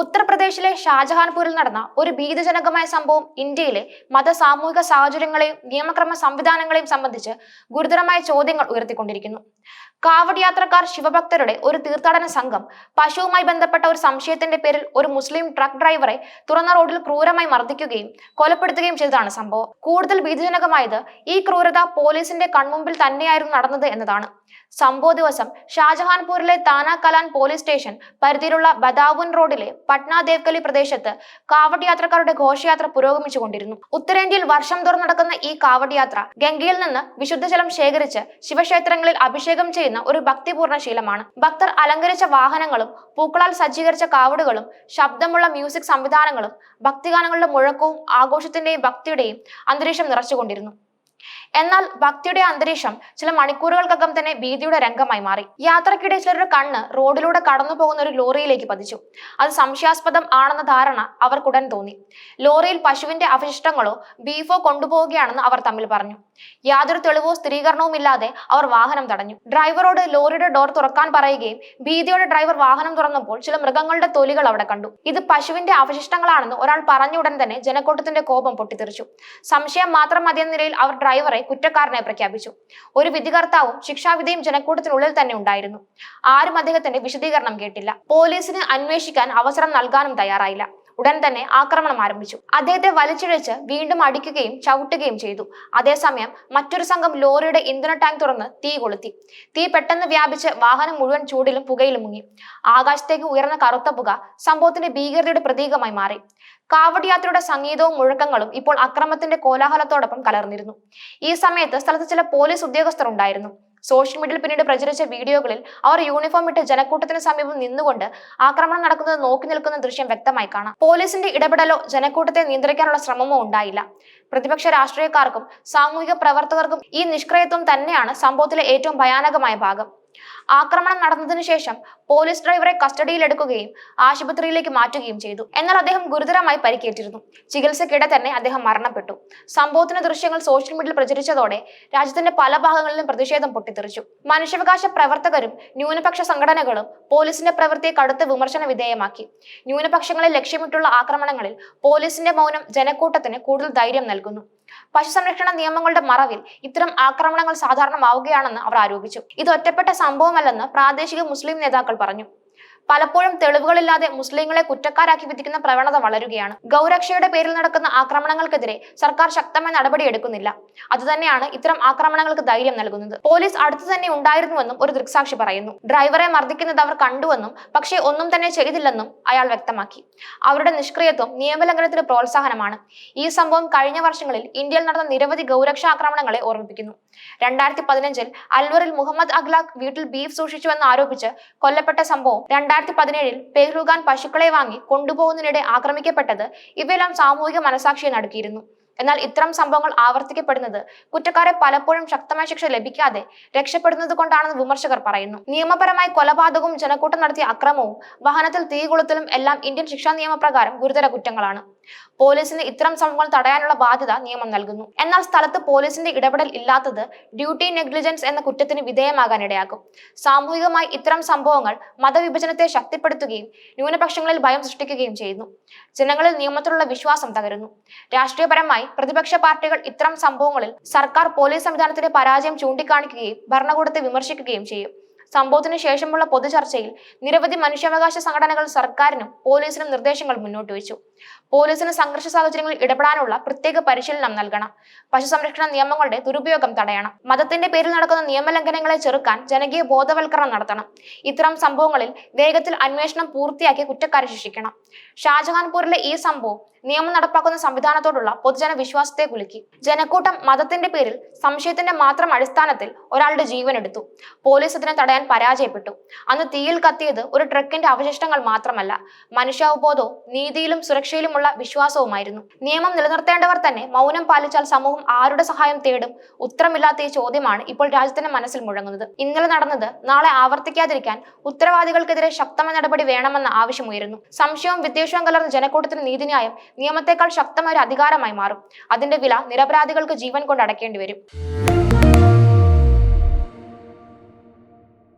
ഉത്തർപ്രദേശിലെ ഷാജഹാൻപൂരിൽ നടന്ന ഒരു ഭീതിജനകമായ സംഭവം ഇന്ത്യയിലെ മത സാമൂഹിക സാഹചര്യങ്ങളെയും നിയമക്രമ സംവിധാനങ്ങളെയും സംബന്ധിച്ച് ഗുരുതരമായ ചോദ്യങ്ങൾ ഉയർത്തിക്കൊണ്ടിരിക്കുന്നു. കാവഡ് യാത്രക്കാർ ശിവഭക്തരുടെ ഒരു തീർത്ഥാടന സംഘം. പശുവുമായി ബന്ധപ്പെട്ട ഒരു സംശയത്തിന്റെ പേരിൽ ഒരു മുസ്ലിം ട്രക്ക് ഡ്രൈവറെ തുറന്ന റോഡിൽ ക്രൂരമായി മർദ്ദിക്കുകയും കൊലപ്പെടുത്തുകയും ചെയ്തതാണ് സംഭവം. കൂടുതൽ ഭീതിജനകമായത് ഈ ക്രൂരത പോലീസിന്റെ കൺമുമ്പിൽ തന്നെയായിരുന്നു നടന്നത് എന്നതാണ്. സംഭവ ദിവസം ഷാജഹാൻപൂരിലെ താന കലാൻ പോലീസ് സ്റ്റേഷൻ പരിധിയിലുള്ള ബദാവുൻ റോഡിലെ പട്ന ദേവ്കലി പ്രദേശത്ത് കാവട് യാത്രക്കാരുടെ ഘോഷയാത്ര പുരോഗമിച്ചുകൊണ്ടിരുന്നു. ഉത്തരേന്ത്യയിൽ വർഷം തോറും നടക്കുന്ന ഈ കാവട് യാത്ര ഗംഗയിൽ നിന്ന് വിശുദ്ധജലം ശേഖരിച്ച് ശിവക്ഷേത്രങ്ങളിൽ അഭിഷേകം ചെയ്യുന്ന ഒരു ഭക്തിപൂർണ ശീലമാണ്. ഭക്തർ അലങ്കരിച്ച വാഹനങ്ങളും പൂക്കളാൽ സജ്ജീകരിച്ച കാവടുകളും ശബ്ദമുള്ള മ്യൂസിക് സംവിധാനങ്ങളും ഭക്തിഗാനങ്ങളുടെ മുഴക്കവും ആഘോഷത്തിന്റെയും ഭക്തിയുടെയും അന്തരീക്ഷം നിറച്ചുകൊണ്ടിരുന്നു. എന്നാൽ ഭക്തിയുടെ അന്തരീക്ഷം ചില മണിക്കൂറുകൾക്കകം തന്നെ ഭീതിയുടെ രംഗമായി മാറി. യാത്രക്കിടെ ചിലരുടെ കണ്ണ് റോഡിലൂടെ കടന്നു പോകുന്ന ഒരു ലോറിയിലേക്ക് പതിച്ചു. അത് സംശയാസ്പദം ആണെന്ന ധാരണ അവർക്കുടൻ തോന്നി. ലോറിയിൽ പശുവിന്റെ അവശിഷ്ടങ്ങളോ ബീഫോ കൊണ്ടുപോവുകയാണെന്ന് അവർ തമ്മിൽ പറഞ്ഞു. യാതൊരു തെളിവോ സ്ഥിരീകരണവും ഇല്ലാതെ അവർ വാഹനം തടഞ്ഞു. ഡ്രൈവറോട് ലോറിയുടെ ഡോർ തുറക്കാൻ പറയുകയും ഭീതിയോടെ ഡ്രൈവർ വാഹനം തുറന്നപ്പോൾ ചില മൃഗങ്ങളുടെ തൊലികൾ അവിടെ കണ്ടു. ഇത് പശുവിന്റെ അവശിഷ്ടങ്ങളാണെന്ന് ഒരാൾ പറഞ്ഞ ഉടൻ തന്നെ ജനക്കൂട്ടത്തിന്റെ കോപം പൊട്ടിത്തെറിച്ചു. സംശയം മാത്രം മതിയെന്ന നിലയിൽ അവർ ഡ്രൈവറെ കുറ്റക്കാരനായി പ്രഖ്യാപിച്ചു. ഒരു വിധികർത്താവും ശിക്ഷാവിധയും ജനക്കൂട്ടത്തിനുള്ളിൽ തന്നെ ഉണ്ടായിരുന്നു. ആരും അദ്ദേഹത്തിന്റെ വിശദീകരണം കേട്ടില്ല. പോലീസിന് അന്വേഷിക്കാൻ അവസരം നൽകാനും തയ്യാറായില്ല. ഉടൻ തന്നെ ആക്രമണം ആരംഭിച്ചു. അദ്ദേഹത്തെ വലിച്ചിഴച്ച് വീണ്ടും അടിക്കുകയും ചവിട്ടുകയും ചെയ്തു. അതേസമയം മറ്റൊരു സംഘം ലോറിയുടെ ഇന്ധന ടാങ്ക് തുറന്ന് തീ കൊളുത്തി. തീ പെട്ടെന്ന് വ്യാപിച്ച് വാഹനം മുഴുവൻ ചൂടിലും പുകയിലും മുങ്ങി. ആകാശത്തേക്ക് ഉയർന്ന കറുത്ത പുക സംഭവത്തിന്റെ ഭീകരതയുടെ പ്രതീകമായി മാറി. കാവട് യാത്രയുടെ സംഗീതവും മുഴക്കങ്ങളും ഇപ്പോൾ അക്രമത്തിന്റെ കോലാഹലത്തോടൊപ്പം കലർന്നിരുന്നു. ഈ സമയത്ത് സ്ഥലത്ത് ചില പോലീസ് ഉദ്യോഗസ്ഥർ ഉണ്ടായിരുന്നു. സോഷ്യൽ മീഡിയയിൽ പിന്നീട് പ്രചരിച്ച വീഡിയോകളിൽ അവർ യൂണിഫോം ഇട്ട് ജനക്കൂട്ടത്തിന് സമീപം നിന്നുകൊണ്ട് ആക്രമണം നടക്കുന്നത് നോക്കി നിൽക്കുന്ന ദൃശ്യം വ്യക്തമായി കാണാം. പോലീസിന്റെ ഇടപെടലോ ജനക്കൂട്ടത്തെ നിയന്ത്രിക്കാനുള്ള ശ്രമമോ ഉണ്ടായില്ല. പ്രതിപക്ഷ രാഷ്ട്രീയക്കാർക്കും സാമൂഹിക പ്രവർത്തകർക്കും ഈ നിഷ്ക്രിയത്വം തന്നെയാണ് സംഭവത്തിലെ ഏറ്റവും ഭയാനകമായ ഭാഗം. ആക്രമണം നടന്നതിനു ശേഷം പോലീസ് ഡ്രൈവറെ കസ്റ്റഡിയിലെടുക്കുകയും ആശുപത്രിയിലേക്ക് മാറ്റുകയും ചെയ്തു. എന്നാൽ അദ്ദേഹം ഗുരുതരമായി പരിക്കേറ്റിരുന്നു. ചികിത്സയ്ക്കിടെ തന്നെ അദ്ദേഹം മരണപ്പെട്ടു. സംഭവത്തിന്റെ ദൃശ്യങ്ങൾ സോഷ്യൽ മീഡിയയിൽ പ്രചരിച്ചതോടെ രാജ്യത്തിന്റെ പല ഭാഗങ്ങളിലും പ്രതിഷേധം പൊട്ടിത്തെറിച്ചു. മനുഷ്യാവകാശ പ്രവർത്തകരും ന്യൂനപക്ഷ സംഘടനകളും പോലീസിന്റെ പ്രവൃത്തിയെ കടുത്ത വിമർശന വിധേയമാക്കി. ന്യൂനപക്ഷങ്ങളെ ലക്ഷ്യമിട്ടുള്ള ആക്രമണങ്ങളിൽ പോലീസിന്റെ മൗനം ജനക്കൂട്ടത്തിന് കൂടുതൽ ധൈര്യം നൽകുന്നു. പശു സംരക്ഷണ നിയമങ്ങളുടെ മറവിൽ ഇത്തരം ആക്രമണങ്ങൾ സാധാരണമാവുകയാണെന്ന് അവർ ആരോപിച്ചു. ഇത് ഒറ്റപ്പെട്ട സംഭവമല്ലെന്ന് പ്രാദേശിക മുസ്ലിം നേതാക്കൾ പറഞ്ഞു. പലപ്പോഴും തെളിവുകളില്ലാതെ മുസ്ലിങ്ങളെ കുറ്റക്കാരാക്കി വിധിക്കുന്ന പ്രവണത വളരുകയാണ്. ഗൗരക്ഷയുടെ പേരിൽ നടക്കുന്ന ആക്രമണങ്ങൾക്കെതിരെ സർക്കാർ ശക്തമായ നടപടി എടുക്കുന്നില്ല. അതുതന്നെയാണ് ഇത്തരം ആക്രമണങ്ങൾക്ക് ധൈര്യം നൽകുന്നത്. പോലീസ് അടുത്തു തന്നെ ഉണ്ടായിരുന്നുവെന്നും ഒരു ദൃക്സാക്ഷി പറയുന്നു. ഡ്രൈവറെ മർദ്ദിക്കുന്നത് അവർ കണ്ടുവെന്നും പക്ഷേ ഒന്നും തന്നെ ചെയ്തില്ലെന്നും അയാൾ വ്യക്തമാക്കി. അവരുടെ നിഷ്ക്രിയത്വം നിയമലംഘനത്തിന് പ്രോത്സാഹനമാണ്. ഈ സംഭവം കഴിഞ്ഞ വർഷങ്ങളിൽ ഇന്ത്യയിൽ നടന്ന നിരവധി ഗൗരക്ഷാ ആക്രമണങ്ങളെ ഓർമ്മിപ്പിക്കുന്നു. രണ്ടായിരത്തി പതിനഞ്ചിൽ അൽവറിൽ മുഹമ്മദ് അഖ്ലാഖ് വീട്ടിൽ ബീഫ് സൂക്ഷിച്ചുവെന്ന് ആരോപിച്ച് കൊല്ലപ്പെട്ട സംഭവം രണ്ടായിരത്തി പതിനേഴിൽ പെഹ്ലുഖാൻ പശുക്കളെ വാങ്ങി കൊണ്ടുപോകുന്നതിനിടെ ആക്രമിക്കപ്പെട്ടത് ഇവയെല്ലാം സാമൂഹിക മനസാക്ഷിയെ നടക്കിയിരുന്നു. എന്നാൽ ഇത്തരം സംഭവങ്ങൾ ആവർത്തിക്കപ്പെടുന്നത് കുറ്റക്കാരെ പലപ്പോഴും ശക്തമായ ശിക്ഷ ലഭിക്കാതെ രക്ഷപ്പെടുന്നത് കൊണ്ടാണെന്ന് വിമർശകർ പറയുന്നു. നിയമപരമായി കൊലപാതകവും ജനക്കൂട്ടം നടത്തിയ അക്രമവും വാഹനത്തിൽ തീ കൊളുത്തലും എല്ലാം ഇന്ത്യൻ ശിക്ഷാ നിയമപ്രകാരം ഗുരുതര കുറ്റങ്ങളാണ്. പോലീസിന് ഇത്തരം സംഭവങ്ങൾ തടയാനുള്ള ബാധ്യത നിയമം നൽകുന്നു. എന്നാൽ സ്ഥലത്ത് പോലീസിന്റെ ഇടപെടൽ ഇല്ലാത്തത് ഡ്യൂട്ടി നെഗ്ലിജൻസ് എന്ന കുറ്റത്തിന് വിധേയമാകാൻ ഇടയാക്കും സാമൂഹികമായി ഇത്തരം സംഭവങ്ങൾ മതവിഭജനത്തെ ശക്തിപ്പെടുത്തുകയും ന്യൂനപക്ഷങ്ങളിൽ ഭയം സൃഷ്ടിക്കുകയും ചെയ്യുന്നു. ജനങ്ങളിൽ നിയമത്തിലുള്ള വിശ്വാസം തകരുന്നു. രാഷ്ട്രീയപരമായി പ്രതിപക്ഷ പാർട്ടികൾ ഇത്തരം സംഭവങ്ങളിൽ സർക്കാർ പോലീസ് സംവിധാനത്തിന്റെ പരാജയം ചൂണ്ടിക്കാണിക്കുകയും ഭരണകൂടത്തെ വിമർശിക്കുകയും ചെയ്യും. സംഭവത്തിന് ശേഷമുള്ള പൊതുചർച്ചയിൽ നിരവധി മനുഷ്യാവകാശ സംഘടനകൾ സർക്കാരിനും പോലീസിനും നിർദ്ദേശങ്ങൾ മുന്നോട്ട് വെച്ചു. പോലീസിന് സംഘർഷ സാഹചര്യങ്ങളിൽ ഇടപെടാനുള്ള പ്രത്യേക പരിശീലനം നൽകണം. പശു സംരക്ഷണ നിയമങ്ങളുടെ ദുരുപയോഗം തടയണം. മതത്തിന്റെ പേരിൽ നടക്കുന്ന നിയമലംഘനങ്ങളെ ചെറുക്കാൻ ജനകീയ ബോധവൽക്കരണം നടത്തണം. ഇത്തരം സംഭവങ്ങളിൽ വേഗത്തിൽ അന്വേഷണം പൂർത്തിയാക്കി കുറ്റക്കാരെ ശിക്ഷിക്കണം. ഷാജഹാൻപൂരിലെ ഈ സംഭവം നിയമം നടപ്പാക്കുന്ന സംവിധാനത്തോടുള്ള പൊതുജന വിശ്വാസത്തെ കുലുക്കി. ജനക്കൂട്ടം മതത്തിന്റെ പേരിൽ സംശയത്തിന്റെ മാത്രം അടിസ്ഥാനത്തിൽ ഒരാളുടെ ജീവൻ എടുത്തു. പോലീസ് ഇതിനെ തടയാൻ പരാജയപ്പെട്ടു. അന്ന് തീയിൽ കത്തിയത് ഒരു ട്രക്കിന്റെ അവശിഷ്ടങ്ങൾ മാത്രമല്ല മനുഷ്യാവബോധവും നീതിയിലും സുരക്ഷയിലുമുള്ള വിശ്വാസവുമായിരുന്നു. നിയമം നിലനിർത്തേണ്ടവർ തന്നെ മൗനം പാലിച്ചാൽ സമൂഹം ആരുടെ സഹായം തേടും? ഉത്തരമില്ലാത്ത ഈ ചോദ്യമാണ് ഇപ്പോൾ രാജ്യത്തിന്റെ മനസ്സിൽ മുഴങ്ങുന്നത്. ഇന്നലെ നടന്നത് നാളെ ആവർത്തിക്കാതിരിക്കാൻ ഉത്തരവാദികൾക്കെതിരെ ശക്തമായ നടപടി വേണമെന്ന ആവശ്യമുയരുന്നു. സംശയവും വിദ്വേഷവും കലർന്ന ജനക്കൂട്ടത്തിന് നീതിന്യായം നിയമത്തെക്കാൾ ശക്തമായ ഒരു അധികാരമായി മാറും. അതിന്റെ വില നിരപരാധികൾക്ക് ജീവൻ കൊണ്ട് അടയ്ക്കേണ്ടി വരും.